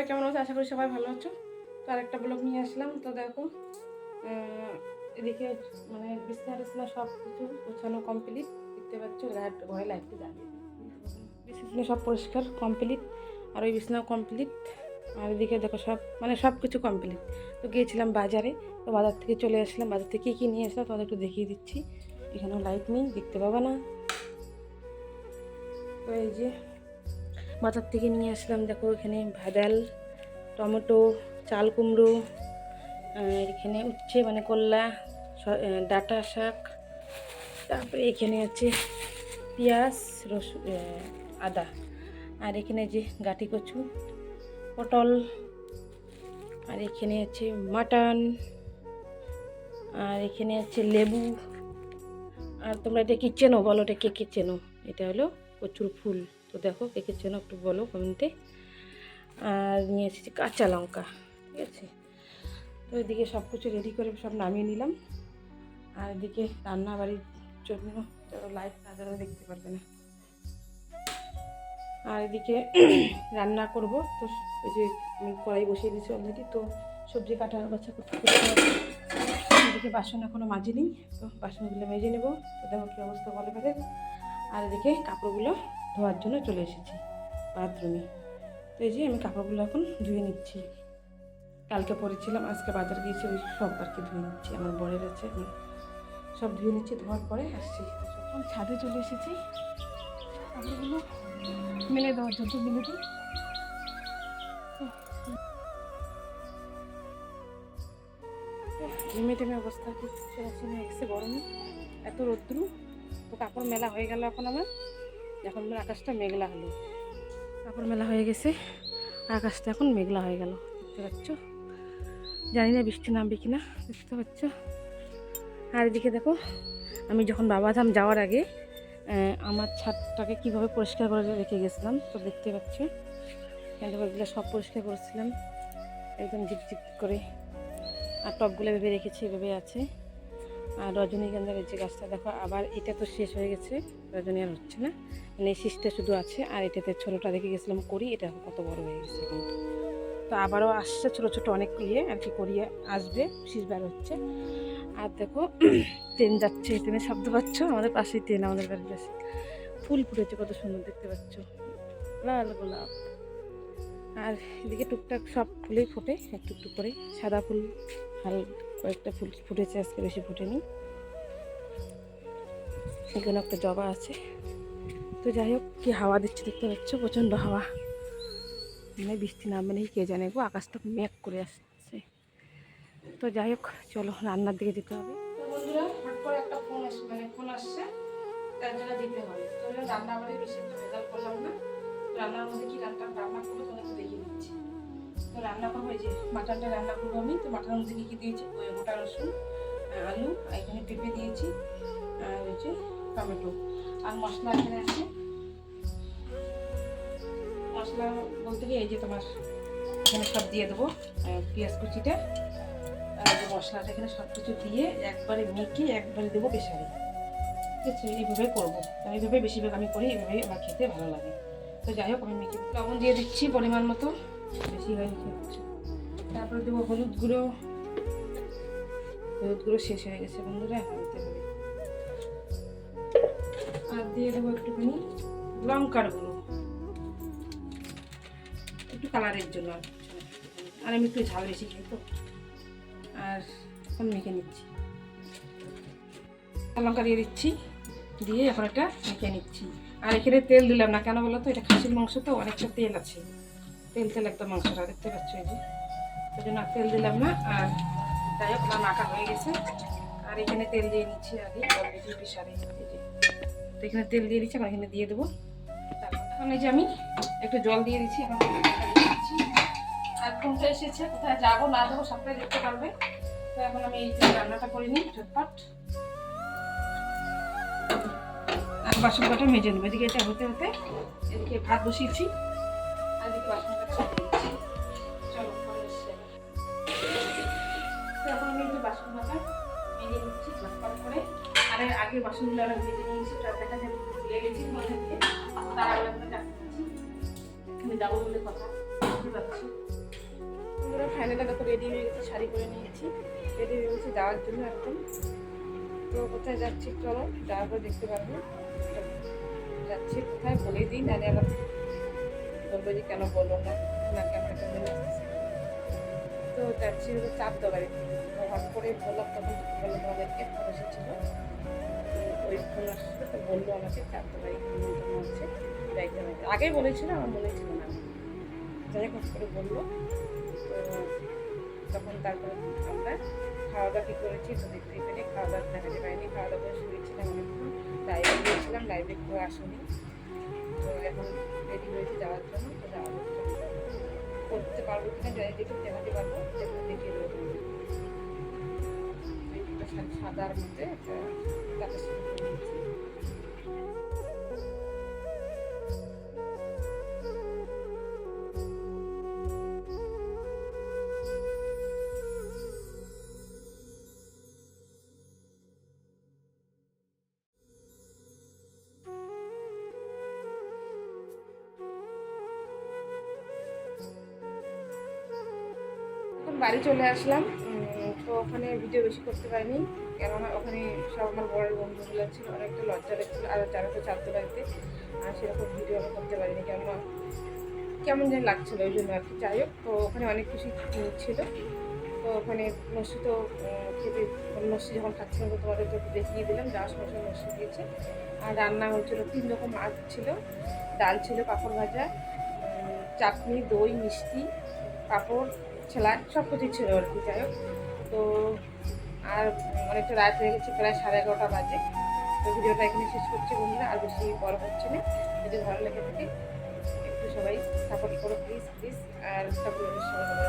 সবাই কেমন আছে? আশা করি সবাই ভালো আছো। তো আরেকটা ব্লগ নিয়ে আসলাম। তো দেখো এদিকে মানে বিছনা টিছনা সব কিছু গোছানো কমপ্লিট দেখতে পাচ্ছ লাইট ঘরে লাইটটি বিছনা সব পরিষ্কার কমপ্লিট আর ওই বিছনাও কমপ্লিট আর এদিকে দেখো সব মানে সব কিছু কমপ্লিট তো গিয়েছিলাম বাজারে, তো বাজার থেকে চলে আসলাম। বাজার থেকে কী কী নিয়ে আসলাম তোমাদের একটু দেখিয়ে দিচ্ছি। এখানেও লাইট নেই, দেখতে পাবে না। তো এই যে বাজার থেকে নিয়ে আসলাম, দেখো এখানে ভাদাল টমেটো চাল কুমড়ো এখানে উচ্ছে মানে আহ, ডাঁটা শাক তারপরে এখানে আছে পেঁয়াজ রসুন আদা। আর এখানে যে গাটি কচু পটল আর এখানে আছে মাটন আর এখানে আছে লেবু। আর তোমরা এটা কি চেনো? বলো এটা কে কে চেনো? এটা হলো কচুর ফুল। তো দেখো কে কে চেনো একটু বলো কমেন্টে। আর নিয়ে এসেছি কাঁচা লঙ্কা, ঠিক আছে? তো এদিকে সব কিছু রেডি করে সব নামিয়ে নিলাম। আর এদিকে রান্না বাড়ির জন্য লাইট না জ্বালালে দেখতে পারবে না। আর এদিকে রান্না করব। তো ওই যে আমি কড়াই বসিয়ে দিয়েছি অলরেডি তো সবজি কাটা বাচ্চা করতে এদিকে বাসন এখনও মাজিনি, তো বাসনগুলো মেজে নেব। তো দেখো কী অবস্থা বলে আর এদিকে কাপড়গুলো ধোয়ার জন্য চলে এসেছি, বাথরুমে। তো এই যে আমি কাপড়গুলো এখন ধুয়ে নিচ্ছি। কালকে পরেছিলাম আজকে বাজার গিয়েছি ওই সব আর কি ধুয়ে নিচ্ছি। আমার বরের আছে আমি সব ধুয়ে নিচ্ছি ধোয়ার পরে আসছি। এখন ছাদে চলে এসেছি। কাপড়গুলো মেলে দেওয়ার জন্য মেলে দিই। ঘেমে টেমে অবস্থা সেরকম হয়ে গরমে। এত রোদ্রু। তো কাপড় মেলা হয়ে গেল এখন আমার। এখন আমার আকাশটা মেঘলা হলো। কাপড় মেলা হয়ে গেছে, আকাশটা এখন মেঘলা হয়ে গেল, দেখতে পাচ্ছ? জানি না বৃষ্টি নামবে কি না দেখতে পাচ্ছ? আর এদিকে দেখো, আমি যখন বাবাধাম যাওয়ার আগে আমার ছাদটাকে কীভাবে পরিষ্কার করে রেখে গেছিলাম, তো দেখতে পাচ্ছ? ক্যান্ডেলগুলো সব পরিষ্কার করেছিলাম, একদম ঝিকঝিক করে। আর টবগুলো ভেবে রেখেছি এভাবে আছে। আর রজনীগন্ধার যে গাছটা, দেখো, আবার এটা তো শেষ হয়ে গেছে। রজনী আর হচ্ছে না। মানে শীষটা শুধু আছে, আর এটাতে ছোটোটা দেখে গেছিলাম করি, এটা কত বড় হয়ে গেছে এখন তো আবারও আসছে ছোটো ছোটো অনেক ইয়ে আর কি করিয়ে আসবে, শীষ বার হচ্ছে। আর দেখো, ট্রেন যাচ্ছে ট্রেনের শব্দ পাচ্ছ? আমাদের পাশেই ট্রেন, আমাদের বাড়ির পাশে। ফুল ফুটেছে, কত সুন্দর দেখতে পাচ্ছ। লাল গোলাপ। আর এদিকে টুকটাক সব ফুলেই ফোটে একটু একটু করে সাদা ফুল হাল কয়েকটা ফুল ফুটেছে, আজকে বেশি ফুটেনি। এখানে একটা জবা আছে। তো যাই হোক, কি হাওয়া দিচ্ছে দেখতে পাচ্ছ? প্রচণ্ড হাওয়া। মানে বৃষ্টি নামবে নাকি কে জানে গো, আকাশটা মেঘ করে আসছে। তো যাই হোক, চলো রান্নার দিকে যেতে হবে। মানে দিতে হবে। রান্নার মধ্যে কি রান্না রান্না করব তোমাকে দেখিয়ে দিচ্ছি। রান্না করব, এই যে মাটনটা রান্না করব আমি। তো মাটনের মধ্যে কী কী দিয়েছি? গোটা রসুন আলু এখানে পেঁপে দিয়েছি, আর হচ্ছে টমেটো। আর মশলা এখানে আছে। মশলা বলতে কি, এই যে তোমার এখানে সব দিয়ে দেবো পেঁয়াজ কুচিটা। আর যে মশলাটা এখানে সব কিছু দিয়ে একবারে মেখে একবারে দেবো প্রেশারে ঠিক আছে, এইভাবে করব। তো এইভাবে বেশিরভাগ আমি করি এইভাবে আমার খেতে ভালো লাগে। তো যাই হোক, আমি মেখে লবণ দিয়ে দিচ্ছি পরিমাণ মতো। বেশি হয়ে গেছে। তারপরে দেবো হলুদ গুঁড়ো। হলুদ গুঁড়ো শেষ হয়ে গেছে বন্ধুরা, এখন আর দিয়ে দেবো একটুখানি লঙ্কার গুঁড়ো। একটু কালারের জন্য আর আর আমি একটু ঝাল বেশি খাই তো। আর এখন মেখে নিচ্ছি। লঙ্কা দিয়ে দিচ্ছি। দিয়ে এখন এটা মেখে নিচ্ছি। আর এখানে তেল দিলাম না, কেন বলো তো? এটা খাসির মাংস তো, অনেকটা তেল আছে। তেল তেল একদম মাংসটা দেখতে পাচ্ছ এই যে। সেই জন্য তেল দিলাম না, আর যাই হোক, আমার মাখা হয়ে গেছে। আর এখানে তেল দিয়ে নিচ্ছি আগে অলরেডি তো এখানে তেল দিয়ে দিচ্ছি এখন এখানে দিয়ে দেবো। এখন এই যে আমি একটু জল দিয়ে দিচ্ছি, এখন আর কোনটা এসেছে, কোথায় যাব না যাব সবটাই দেখতে পারবে। তো এখন আমি এই যে রান্নাটা করে নিই, ঝটপট। আর বাসন কটা মেজে নেব, এদিকে এটা হতে হতে এদিকে ভাত বসিয়েছি, আর এদিকে বাসন আর এর আগে বাসনগুলো আমি মেজে নিয়েছি তার দেখা যাবে, ভুলে গেছি মধ্যে তার আগে আমি ডাকছি এখানে যাব বলে কথা বুঝতে পারছি। আমরা ফাইনালে দেখো রেডি হয়ে গেছি, শাড়ি পরে নিয়েছি। রেডি হয়ে গেছি যাওয়ার জন্য একদম তো কোথায় যাচ্ছি চলো যাওয়ার পর দেখতে পারব। যাচ্ছি কোথায় বলেই দিই নাহলে আবার বলব যে কেন বলল না না তো যাচ্ছি হলো চাপ দেওয়ারে তো হট করে বললাম তখন বলল তোমাদেরকে ফোন এসেছিল ওই ফোন আসছে তো বলল আমাকে নিমন্ত্রণ হচ্ছে আগেই বলেছিল আমার মনে ছিল না। যাই হোক করে বলল। তখন তারপরে আমরা খাওয়া দাওয়া কী করেছি, তো দেখতে পেলে খাওয়া দাওয়া দেখাতে পারিনি খাওয়া দাওয়া করে শুয়েছিলাম অনেকক্ষণ। লাইভে গিয়েছিলাম, লাইভে কেউ আসেনি। তো এখন রেডি হয়েছে যাওয়ার জন্য, তো যাওয়া হচ্ছে করতে পারব কিনা যাই দেখে, দেখাতে পারব যেখানে দেখিয়ে দেবো সাদার মধ্যে বাড়ি চলে আসলাম। ওখানে ভিডিও বেশি করতে পারিনি। কেননা ওখানে সব আমার বড় বন্ধুগুলো ছিল, অনেকটা লজ্জা লাগছিল, আর যারা তো চাপতে বাড়িতে। আর সেরকম ভিডিও আমি করতে পারিনি, কেননা কেমন যেন লাগছিল ওই জন্য আর কি। যাই হোক, তো ওখানে অনেক কিছু ছিল। তো ওখানে লস্যি তো খেতে লস্যি যখন খাচ্ছিলাম তো তোমাদের তো দেখিয়ে দিলাম যাওয়ার সময় সময় লস্যি দিয়েছে। আর রান্না হচ্ছিল তিন রকম মাছ ছিল, ডাল ছিল, পাঁপড় ভাজা চাটনি, দই, মিষ্টি, পাঁপড়, ছেলা সব কিছুই ছিল আর কি, যাই হোক। তো আর অনেকটা রাত হয়ে গেছে, প্রায় সাড়ে এগারোটা বাজে। তো ভিডিওটা এখানে শেষ করছি বন্ধুরা, আর বেশি বড় হচ্ছে না। যদি ভালো লেগে থাকে, একটু সবাই সাপোর্ট করো প্লিজ প্লিজ আর সাপোর্ট সবাই.